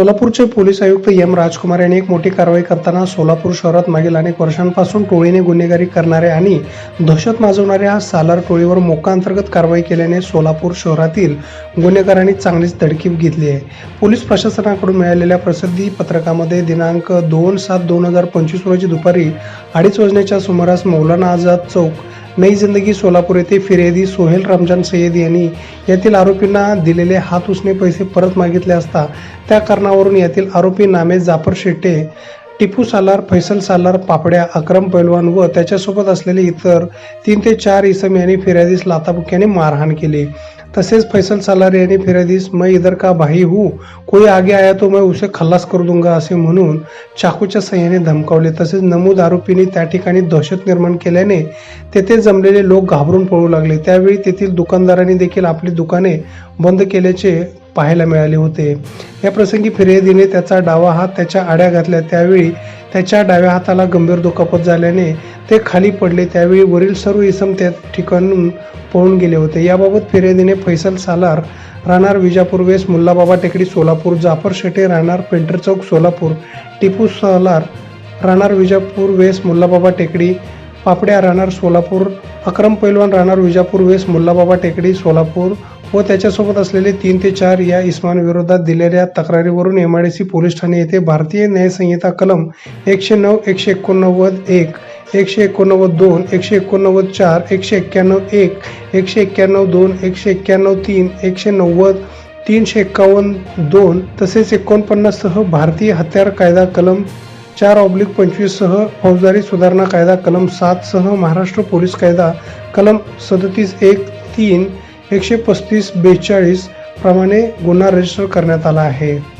सोलापूरचे पोलीस आयुक्त एम राजकुमार यांनी एक मोठी कारवाई करताना सोलापूर शहरात मागील अनेक वर्षांपासून टोळीने गुन्हेगारी करणाऱ्या आणि दहशत माजवणाऱ्या सालार टोळीवर मोका अंतर्गत कारवाई केल्याने सोलापूर शहरातील गुन्हेगारांनी चांगलीच धडकी घेतली आहे. पोलीस प्रशासनाकडून मिळालेल्या प्रसिद्धी पत्रकामध्ये दिनांक दोन सात दोन हजार पंचवीस रोजी दुपारी अडीच वाजण्याच्या सुमारास मौलाना आझाद चौक नई जिंदगी सोलापूर येथे फिर्यादी सोहेल रमजान सय्यद यांनी यातील आरोपींना दिलेले हात उसने पैसे परत मागितले असता त्या कारणावरून यातील आरोपी नामे जाफर शेट्टे टिपू सालार फैसल सालार पापड्या अक्रम पैलवान व त्याच्यासोबत असलेले इतर तीन ते चार इसम यांनी फिर्यादीस लाताबुक्याने मारहाण केली. तसेच फैसल सालार यांनी फिर्यादीस मैं इधर का भाई हूँ कोई आगे आया तो मैं उसे खल्लास करू दूंगा असे म्हणून चाकूच्या सहाय्याने धमकावले. तसेच नमूद आरोपींनी त्या ठिकाणी दहशत निर्माण केल्याने तेथे जमलेले लोक घाबरून पळू लागले. त्यावेळी तेथील दुकानदारांनी देखील आपली दुकाने बंद केल्याचे पाहायला मिळाले होते. या प्रसंगी फिर्यादीने त्याचा डावा हात त्याच्या आड्या घातल्या. त्यावेळी त्याच्या डाव्या हाताला गंभीर दुखापत झाल्याने ते खाली पडले त्यावेळी वरील सर्व इसम त्या ठिकाणून पळून गेले होते. याबाबत फिर्यादीने फैसल सालार राहणार विजापूर वेस मुल्लाबाबा टेकडी सोलापूर जाफर शेटे राहणार पेंटर चौक सोलापूर टिपू सालार राहणार विजापूर वेस मुल्लाबाबा टेकडी पापड्या राहणार सोलापूर अक्रम पैलवान राहणार विजापूर वेस मुल्लाबाबा टेकडी सोलापूर व त्याच्यासोबत असलेले तीन ते चार या इस्मांविरोधात दिलेल्या तक्रारीवरून M I D C police ठाणे येथे भारतीय न्यायसंहिता कलम एकशे नऊ एकशे एकोणनव्वद एक एकशे एकोणनव्वद दोन एकशे एकोणनव्वद चार एकशे एक्क्याण्णव एक एकशे एक्क्याण्णव दोन एकशे एक्क्याण्णव तीन एकशे नव्वद तीनशे एक्कावन्न दोन तसेच एकोणपन्नाससह भारतीय हत्यार कायदा कलम चार ऑब्लिक पंचवीससह फौजदारी सुधारणा कायदा कलम सातसह महाराष्ट्र पोलीस कायदा कलम सदतीस एक तीन एकशे पस्तीस बेचाळीस प्रमाणे गुन्हा रजिस्टर करण्यात आला आहे.